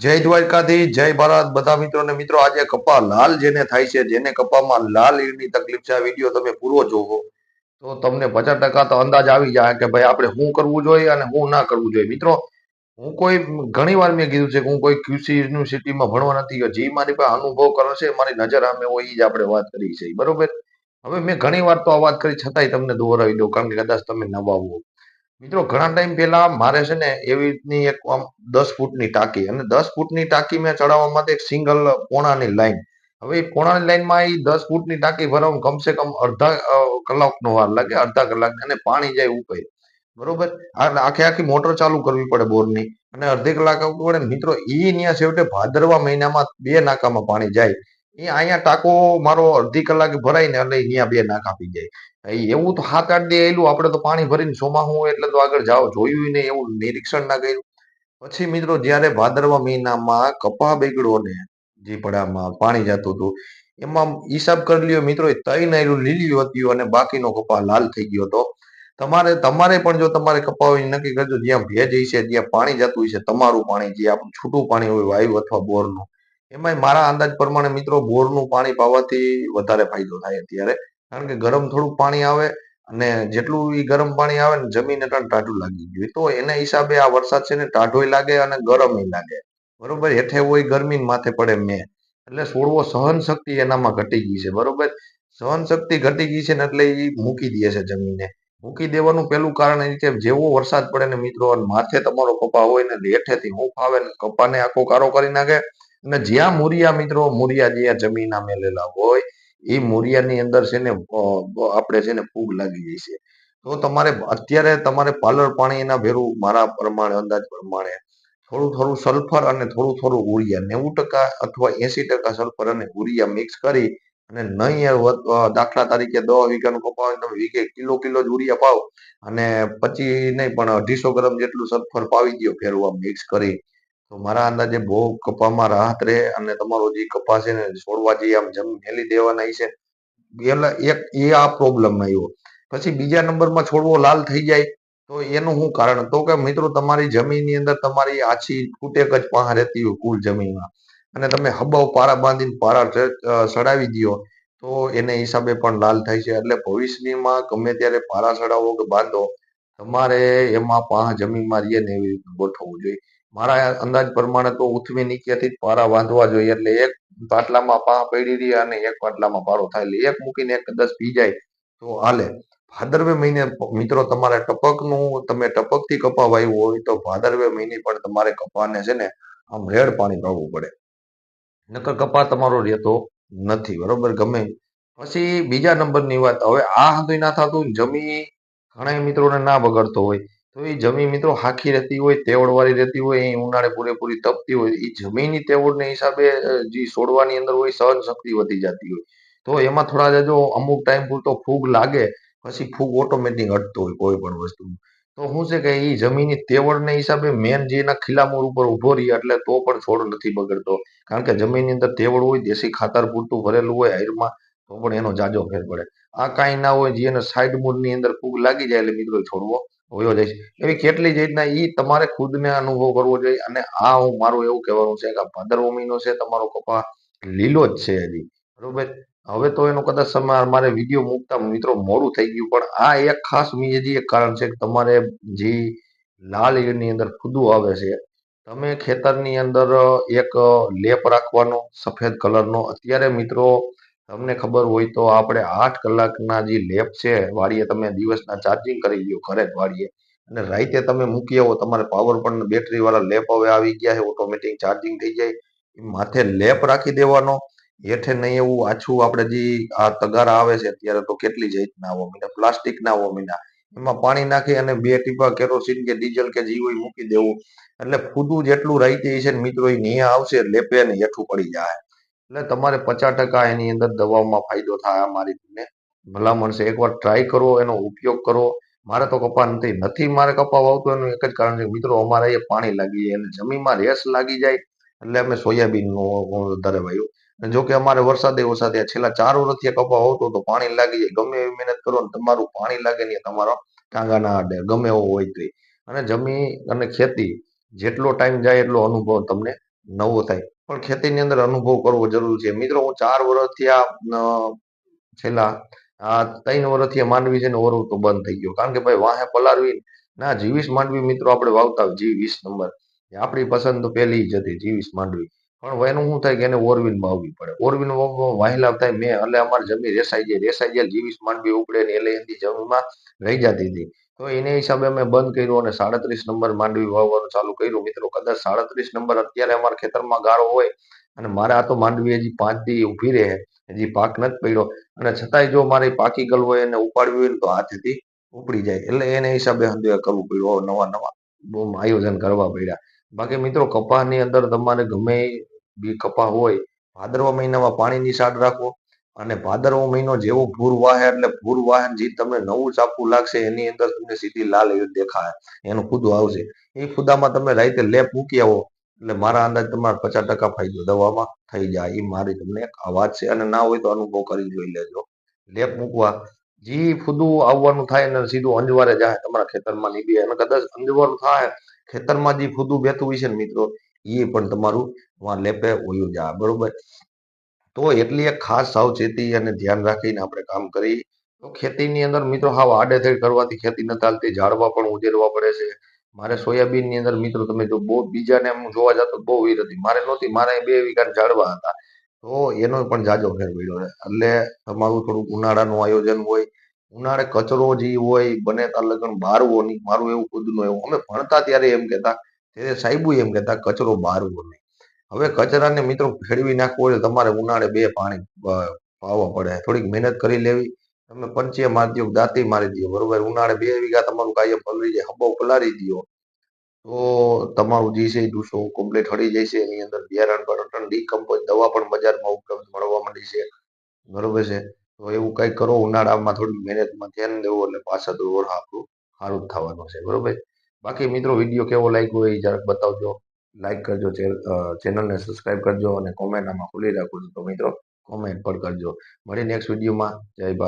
જય દ્વારકાથી જય ભારત. બધા મિત્રોને મિત્રો, આજે કપા લાલ જેને થાય છે, જેને કપામાં લાલ ઈડની તકલીફ છે, આ વીડિયો તમે પૂરો જોવો, તો તમને પચાસ ટકા તો અંદાજ આવી જાય કે ભાઈ આપણે શું કરવું જોઈએ અને શું ના કરવું જોઈએ. મિત્રો, હું કોઈ, ઘણી વાર મેં કીધું છે કે હું કોઈ ક્યુસી યુનિવર્સિટીમાં ભણવા નથી ગયો. જે મારી પાસે અનુભવ કરે છે, મારી નજર આમે હોય એ જ આપણે વાત કરી છે બરોબર? હવે મેં ઘણી વાર તો આ વાત કરી, છતાંય તમને દોહરાવી દઉં, કારણ કે કદાચ તમે નવા હો. મિત્રો, ઘણા ટાઈમ પહેલા મારે છે ને એવી રીતની એક આમ દસ ફૂટની ટાંકી અને દસ ફૂટની ટાંકી મેં ચડાવવા માટે એક સિંગલ પોણાની લાઈન હવે એ પોણાની લાઈનમાં એ દસ ફૂટની ટાંકી ભરવામાં કમસે કમ અડધા કલાકનો વાર લાગે, અડધા કલાક, અને પાણી જાય ઉપાય બરોબર? આખે આખી મોટર ચાલુ કરવી પડે બોરની, અને અડધી કલાક પડે. મિત્રો, ઈ ત્યાં છેવટે ભાદરવા મહિનામાં બે નાકામાં પાણી જાય. એ અહીંયા ટાંકો મારો અડધી કલાક ભરાય ને એટલે અહીંયા બે નાક આપી જાય. એવું તો હાથ આઠ દે એલું. આપણે તો પાણી ભરીને સોમા હું એટલે તો આગળ જાઓ. જોયું નહીં એવું નિરીક્ષણ ના કર્યું. પછી મિત્રો જ્યારે ભાદરવા મહિનામાં કપા બેગડો ને જે પડામાં પાણી જતું હતું, એમાં હિસાબ કરી લ્યો મિત્રો ત્રણ આયલું લીલી હતી અને બાકીનો કપા લાલ થઈ ગયો હતો. તમારે તમારે પણ જો તમારે કપા હોય નક્કી કરજો. જ્યાં ભેજ છે જ્યાં પાણી જતું છે તમારું પાણી, જે આપણું છૂટું પાણી હોય, વાયુ અથવા બોરનું એમાંય મારા અંદાજ પ્રમાણે મિત્રો, બોરનું પાણી પાવાથી વધારે ફાયદો થાય અત્યારે. કારણ કે ગરમ થોડું પાણી આવે અને જેટલું ઈ ગરમ પાણી આવે ને જમીન એટલે ટાઢું લાગી ગયું. તો એના હિસાબે આ વરસાદ છે ને ટાઢોય લાગે અને ગરમય લાગે. બરોબર? હેઠે હોય ગરમી માથે પડે મેં. એટલે છોડવો સહન શક્તિ એનામાં ઘટી ગઈ છે. બરોબર? સહન શક્તિ ઘટી ગઈ છે ને એટલે એ મૂકી દે છે જમીને. મૂકી દેવાનું પેલું કારણ એ કે જેવો વરસાદ પડે ને મિત્રો માથે તમારો કપા હોય ને હેઠેથી હું ફાવે ને કપાને આખો કારો કરી નાખે. અને જ્યાં મૂરિયા મિત્રો, મૂરિયા જ્યાં જમીના મેલેલા હોય એ મૂરિયાની અંદર છે ને આપણે છે ને ફૂગ લાગી જાય છે. તો તમારે અત્યારે તમારે પાલર પાણી એના ભેરું મારા પ્રમાણે, અંદાજ પ્રમાણે થોડું થોડું સલ્ફર અને થોડું થોડું ઉરિયા નેવું ટકા અથવા એસી ટકા સલ્ફર અને ઉરિયા મિક્સ કરી અને નહીં દાખલા તરીકે દસ વીઘાનું કપાવે તમે વીઘે કિલો કિલો જ ઉરિયા પાવ અને પછી નહીં પણ અઢીસો ગ્રામ જેટલું સલ્ફર પાવી દો ફેરવા મિક્સ કરી. તો મારા અંદાજે બહુ કપામાં રાહત રહે અને તમારો જે કપા છે ને છોડવા જે આમ જમ મેલી દેવાના છે એટલે એક એ આ પ્રોબ્લેમ આવ્યો. પછી બીજા નંબરમાં છોડવો લાલ થઈ જાય તો એનું શું કારણ? તો કે મિત્રો તમારી જમીનની અંદર તમારી આછી ફૂટેક જ પાહ રહેતી હોય કુલ જમીનમાં. અને તમે હબાવ પારા બાંધીને પારા સડાવી દો તો એને હિસાબે પણ લાલ થાય છે. એટલે ભવિષ્યમાં ગમે ત્યારે પારા સડાવો કે બાંધો, તમારે એમાં પાહ જમીનમાં રહીએ ને એવી રીતે ગોઠવવું જોઈએ. મારા અંદાજ પ્રમાણે તો ઉથમી નીચેથી જ પારા બાંધવા જોઈએ. એટલે એક પાટલામાં પા પડી રહી અને એક પાટલામાં પારો થાય. એટલે એક મૂકીને એક દસ પી જાય તો હાલે. ભાદરવે મહિને મિત્રો, તમારે ટપકનું, તમે ટપકથી કપા વાવ્યું હોય તો ભાદરવે મહિને પણ તમારે કપાને છે ને, આમ રેડ પાણી પાવું પડે. નકર કપા તમારો રહેતો નથી, બરોબર? ગમે. પછી બીજા નંબરની વાત. હવે આ હતું ના થતું, જમી ઘણા મિત્રોને ના બગડતો હોય. તો એ જમીન મિત્રો હાખી રહેતી હોય, તેવડવાળી રહેતી હોય એ ઉનાળે પૂરેપૂરી તપતી હોય એ જમીનની તેવડને હિસાબે જે છોડવાની અંદર હોય સહન શક્તિ વધી જતી હોય. તો એમાં થોડા જો અમુક ટાઈમ પૂરતો ફૂગ લાગે, પછી ફૂગ ઓટોમેટિક હટતો હોય કોઈ પણ વસ્તુ તો શું છે કે એ જમીનની તેવડને હિસાબે મેન જે એના ખીલામૂળ ઉપર ઊભો રહી, એટલે તો પણ છોડ નથી બગડતો. કારણ કે જમીનની અંદર તેવડ હોય, દેશી ખાતર પૂરતું ભરેલું હોય, આયરમાં, તો પણ એનો જાજો ફેર પડે. આ કાંઈ ના હોય, જે એને સાઈડ મૂળની અંદર ફૂગ લાગી જાય, એટલે મિત્રો છોડવો. હોયો જાય છે. એવી કેટલી રીતના એ તમારે ખુદને અનુભવ કરવો જોઈએ અને આ હું મારું એવું કહેવાનું છે કે આ ભાદરવો છે તમારો કપા લીલો જ છે હજી. બરોબર? હવે તો એનો કદાચ સમય મારે વીડિયો મૂકતા મિત્રો મોડું થઈ ગયું, પણ આ એક ખાસ હજી એક કારણ છે કે તમારે જે લાલ ઈડની અંદર ખુદું આવે છે, તમે ખેતરની અંદર એક લેપ રાખવાનો, સફેદ કલરનો, અત્યારે મિત્રો તમને ખબર હોય તો આપણે આઠ કલાકના જે લેપ છે વાડીએ તમે દિવસના ચાર્જિંગ કરી લ્યો ઘરે જ વાળીએ. અને રાતે તમે મૂકી આવો, તમારે પાવર પણ બેટરી વાળા લેપ હવે આવી ગયા છે ઓટોમેટિક ચાર્જિંગ થઈ જાય. માથે લેપ રાખી દેવાનો. હેઠે નહીં એવું આછું આપણે જે આ તગારા આવે છે, અત્યારે તો કેટલી જાતના આવો મીના, પ્લાસ્ટિકના આવો મીના. એમાં પાણી નાખી અને બે ટીપા કેરોસીન કે ડીઝલ કે જે હોય મૂકી દેવું. એટલે ખુદું જેટલું રાઈતે છે મિત્રો, એ નહીં આવશે લેપે ને હેઠું પડી જાય. એટલે તમારે પચાસ ટકા એની અંદર દવામાં ફાયદો થાય મારી તમને. ભલામણ છે એકવાર ટ્રાય કરો, એનો ઉપયોગ કરો. મારે તો કપા નથી નથી, મારે કપા વાવતો એનું એક જ કારણ છે મિત્રો, અમારે અહીંયા પાણી લાગી જાય અને જમીનમાં રેસ લાગી જાય એટલે અમે સોયાબીનનો વધારે અને જો કે અમારે વરસાદે એવો સાથે છેલ્લા ચાર વર્ષથી કપા વાવતો તો પાણી લાગી જાય. ગમે એવી મહેનત કરો ને તમારું પાણી લાગે ને તમારો ટાંગા ના અડે ગમે એવો હોય તે. અને જમીન અને ખેતી જેટલો ટાઈમ જાય એટલો અનુભવ તમને નવો થાય. પણ ખેતીની અંદર અનુભવ કરવો જરૂરી છે. મિત્રો, હું ચાર વર્ષથી આ છેલ્લા, આ ત્રણ વર્ષથી માંડવી છે ને ઓરવું તો બંધ થઈ ગયો. કારણ કે ભાઈ વાહે પલાળવી ના જીવીસ માંડવી મિત્રો આપણે વાવતા જીવીસ નંબર. આપણી પસંદ તો પહેલી જ હતી, જીવીસ માંડવી. પણ એનું શું થાય કે એને ઓરવીન વાવવી પડે. ઓરવિન વાવવામાં વાહિલાવ થાય મેં એટલે અમારી જમીન રેસાઈ જાય રેસાઈ જાય જીવીસ માંડવી ઉપડે ને એટલે એની જમીનમાં રહી જતી હતી. તો એને હિસાબે અમે બંધ કર્યું અને સાડત્રીસ નંબર માંડવી વાવવાનું ચાલુ કર્યું. મિત્રો, કદાચ સાડત્રીસ નંબર અત્યારે અમારા ખેતરમાં ગાળો હોય અને મારે આ તો માંડવી હજી પાંચ દી ઊભી રહે. હજી પાક નથી પડ્યો. અને છતાંય જો મારે પાકી ગલ હોય એને ઉપાડવી હોય ને તો હાથથી ઉપડી જાય. એટલે એને હિસાબે હંધુએ કરવું પડ્યું. નવા નવા બહુ આયોજન કરવા પડ્યા. બાકી મિત્રો, કપાસની અંદર તમારે ગમે બી કપા હોય, ભાદરવા મહિનામાં પાણીની સાડ રાખો અને ભાદરવો મહિનો જેવો ભૂર વાહે એટલે ભૂર વાહે જે તમને નવું ચાપુ લાગશે એની અંદર તમને સીધી લાલ દેખાય, એનું ખુદું આવશે. એ ખુદામાં તમે રાતે લેપ મૂકી આવો એટલે મારા અંદાજ તમારે પચાસ ટકા ફાયદો દવામાં થઈ જાય, એ મારી તમને એક વાત છે અને ના હોય તો અનુભવ કરી જોઈ લેજો. લેપ મૂકવા, જે ફૂદું આવવાનું થાય ને સીધું અંજવારે જાય તમારા ખેતરમાં નીકળે અને કદાચ અંજવારું થાય, ખેતરમાં જે ફૂદું બેઠું હોય છે ને મિત્રો એ પણ તમારું વા લેપે વયું જાય બરોબર? તો એટલી એક ખાસ સાવચેતી અને ધ્યાન રાખીને આપણે કામ કરી. તો ખેતીની અંદર મિત્રો હાવ આડેધડ કરવાથી ખેતી ન ચાલતી, ઝાડવા પણ ઉજેરવા પડે છે. મારે સોયાબીનની અંદર મિત્રો તમે જો બહુ બીજાને હું જોવા જતો બહુ વીર હતી. મારે નહોતી, મારે બે વીઘા ઝાડવા હતા. તો એનો પણ જાજો ફેર પડ્યો છે. એટલે તમારું થોડુંક ઉનાળાનું આયોજન હોય, ઉનાળે કચરો જે હોય, બને ત્યાં લગન બારવો નહીં મારું એવું ખુદનું એવું. અમે ભણતા ત્યારે એમ કહેતા ત્યારે સાહેબુ એમ કહેતા કચરો બારવો નહીં હવે કચરાને મિત્રો ખેડવી નાખવો તો તમારે ઉનાળે બે પાણી પાવવા પાવા પડે. થોડીક મહેનત કરી લેવી. તમે પંચે મારી દો દાંતી મારી દો બરોબર? ઉનાળે બે વીઘા તમારું કાયમ પલળી જાય હબો પલારી દો તો તમારું જે છે દૂસો કમ્પ્લીટ હળી જશે. એની અંદર બિયારણ પણ ડીકમ્પોઝ દવા પણ બજારમાં ઉપલબ્ધ મળવા માંડી છે. બરોબર છે? તો એવું કંઈક કરો, ઉનાળામાં થોડી મહેનતમાં ધ્યાન દેવું એટલે પાછળ દોર આપણું સારું જ થવાનું છે. બરોબર? બાકી મિત્રો, વીડિયો કેવો લાગ્યો એ જરાક બતાવજો. લાઈક કરજો ચેનલને સબસ્ક્રાઈબ કરજો અને કોમેન્ટ આમાં ખુલ્લી રાખો તો મિત્રો કોમેન્ટ પણ કરજો. મળી નેક્સ્ટ વિડીયોમાં જય ભારત.